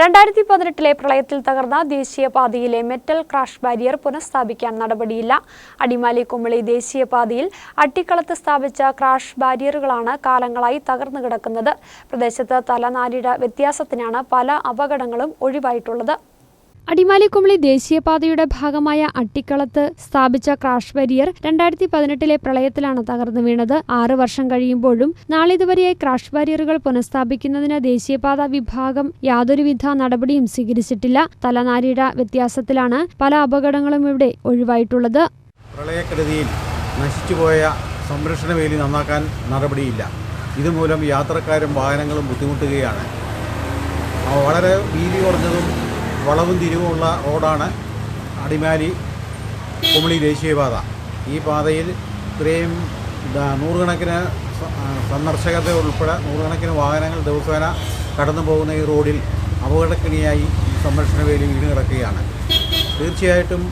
രണ്ടായിരത്തി പതിനെട്ടിലെ പ്രളയത്തിൽ തകർന്ന ദേശീയപാതയിലെ മെറ്റൽ ക്രാഷ് ബാരിയർ പുനഃസ്ഥാപിക്കാൻ നടപടിയില്ല. അടിമാലി കുമളി ദേശീയപാതയിൽ അട്ടിക്കളത്ത് സ്ഥാപിച്ച ക്രാഷ് ബാരിയറുകളാണ് കാലങ്ങളായി തകർന്നു കിടക്കുന്നത്. പ്രദേശത്ത് തലനാരിഴ വ്യത്യാസത്തിനാണ് പല അപകടങ്ങളും ഒഴിവായിട്ടുള്ളത്. അടിമാലി കുമളി ദേശീയപാതയുടെ ഭാഗമായ അട്ടിക്കളത്ത് സ്ഥാപിച്ച ക്രാഷ് ബാരിയർ രണ്ടായിരത്തി പതിനെട്ടിലെ പ്രളയത്തിലാണ് തകർന്നു വീണത്. ആറ് വർഷം കഴിയുമ്പോഴും നാളിതുവരെയായി ക്രാഷ് ബാരിയറുകൾ പുനഃസ്ഥാപിക്കുന്നതിന് ദേശീയപാത വിഭാഗം യാതൊരുവിധ നടപടിയും സ്വീകരിച്ചിട്ടില്ല. തലനാരിഴ വ്യത്യാസത്തിലാണ് പല അപകടങ്ങളും ഇവിടെ ഒഴിവായിട്ടുള്ളത്. പ്രളയക്കെടുതിയിൽ നശിച്ചുപോയ സംരക്ഷണ വേലി നന്നാക്കാൻ നടപടിയില്ല. ഇതുമൂലം യാത്രക്കാരും വാഹനങ്ങളും ബുദ്ധിമുട്ടുകയാണ്. വളരെ വീതി കുറഞ്ഞതും വളവും തിരിവുമുള്ള റോഡാണ് അടിമാലി കുമളി ദേശീയപാത. ഈ പാതയിൽ ഇത്രയും നൂറുകണക്കിന് സന്ദർശകത്തെ ഉൾപ്പെടെ നൂറുകണക്കിന് വാഹനങ്ങൾ ദിവസേന കടന്നു പോകുന്ന ഈ റോഡിൽ അപകടക്കിണിയായി സംരക്ഷണ വേലി വീണ് കിടക്കുകയാണ്. തീർച്ചയായിട്ടും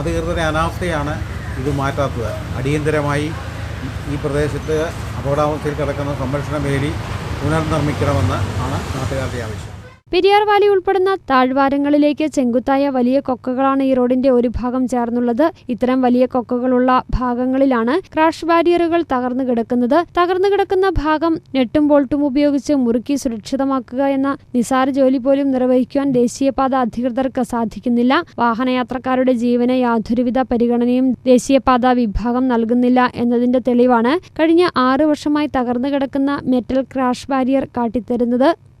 അധികൃതരുടെ അനാസ്ഥയാണ് ഇത് മാറ്റാത്തത്. അടിയന്തരമായി ഈ പ്രദേശത്ത് അപകടാവസ്ഥയിൽ കിടക്കുന്ന സംരക്ഷണ വേലി പുനർനിർമ്മിക്കണമെന്ന് ആണ് നാട്ടുകാരുടെ ആവശ്യം. പെരിയാർ വാലി ഉൾപ്പെടുന്ന താഴ്വാരങ്ങളിലേക്ക് ചെങ്കുത്തായ വലിയ കൊക്കകളാണ് ഈ റോഡിന്റെ ഒരു ഭാഗം ചേർന്നുള്ളത്. ഇത്തരം വലിയ കൊക്കകളുള്ള ഭാഗങ്ങളിലാണ് ക്രാഷ് ബാരിയറുകൾ തകർന്നു കിടക്കുന്നത്. തകർന്നു കിടക്കുന്ന ഭാഗം നെട്ടും ബോൾട്ടും ഉപയോഗിച്ച് മുറുക്കി സുരക്ഷിതമാക്കുക എന്ന നിസാര ജോലി പോലും നിർവഹിക്കുവാൻ ദേശീയപാത അധികൃതർക്ക് സാധിക്കുന്നില്ല. വാഹനയാത്രക്കാരുടെ ജീവന് യാതൊരുവിധ പരിഗണനയും ദേശീയപാത വിഭാഗം നൽകുന്നില്ല എന്നതിന്റെ തെളിവാണ് കഴിഞ്ഞ ആറു വർഷമായി തകർന്നു കിടക്കുന്ന മെറ്റൽ ക്രാഷ് ബാരിയർ കാട്ടിത്തരുന്നത്.